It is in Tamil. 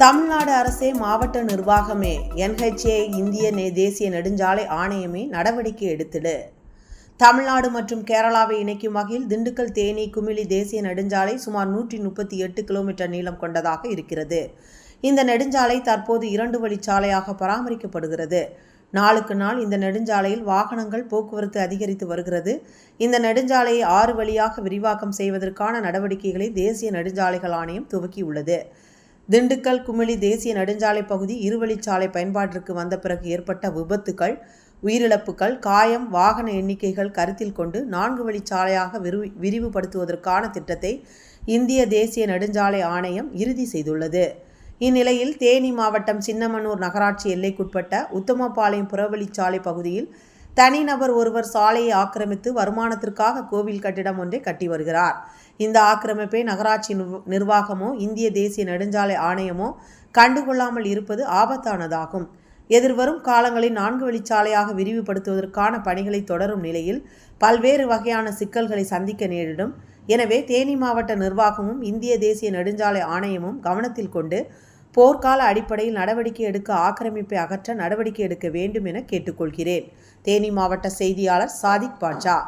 தமிழ்நாடு அரசே மாவட்ட நிர்வாகமே. என்ஹெச்ஏ இந்திய தேசிய நெடுஞ்சாலை ஆணையமே நடவடிக்கை எடுத்துடு. தமிழ்நாடு மற்றும் கேரளாவை இணைக்கும் வகையில் திண்டுக்கல் தேனி குமிழி தேசிய நெடுஞ்சாலை சுமார் நூற்றி முப்பத்தி எட்டு கிலோமீட்டர் நீளம் கொண்டதாக இருக்கிறது. இந்த நெடுஞ்சாலை தற்போது இரண்டு வழிச்சாலையாக பராமரிக்கப்படுகிறது. நாளுக்கு நாள் இந்த நெடுஞ்சாலையில் வாகனங்கள் போக்குவரத்து அதிகரித்து வருகிறது. இந்த நெடுஞ்சாலையை ஆறு வழியாக விரிவாக்கம் செய்வதற்கான நடவடிக்கைகளை தேசிய நெடுஞ்சாலைகள் ஆணையம் துவக்கியுள்ளது. திண்டுக்கல் குமிழி தேசிய நெடுஞ்சாலை பகுதி இருவழிச்சாலை பயன்பாட்டிற்கு வந்த பிறகு ஏற்பட்ட விபத்துக்கள் உயிரிழப்புகள் காயம் வாகன எண்ணிக்கைகள் கருத்தில் கொண்டு நான்கு வழிச்சாலையாக விரிவு விரிவுபடுத்துவதற்கான திட்டத்தை இந்திய தேசிய நெடுஞ்சாலை ஆணையம் இறுதி செய்துள்ளது. இந்நிலையில் தேனி மாவட்டம் சின்னமனூர் நகராட்சி எல்லைக்குட்பட்ட உத்தமபாளையம் புறவழிச்சாலை பகுதியில் தனிநபர் ஒருவர் சாலையை ஆக்கிரமித்து வருமானத்திற்காக கோவில் கட்டிடம் ஒன்றை கட்டி வருகிறார். இந்த ஆக்கிரமிப்பை நகராட்சி நிர்வாகமோ இந்திய தேசிய நெடுஞ்சாலை ஆணையமோ கண்டுகொள்ளாமல் இருப்பது ஆபத்தானதாகும். எதிர்வரும் காலங்களில் நான்கு வழிச்சாலையாக விரிவுபடுத்துவதற்கான பணிகளை தொடரும் நிலையில் பல்வேறு வகையான சிக்கல்களை சந்திக்க நேரிடும். எனவே தேனி மாவட்ட நிர்வாகமும் இந்திய தேசிய நெடுஞ்சாலை ஆணையமும் கவனத்தில் கொண்டு போர்க்கால அடிப்படையில் நடவடிக்கை எடுக்க ஆக்கிரமிப்பை அகற்ற நடவடிக்கை எடுக்க வேண்டும் என கேட்டுக்கொள்கிறேன். தேனி மாவட்ட செய்தியாளர் சாதிக் பாட்சா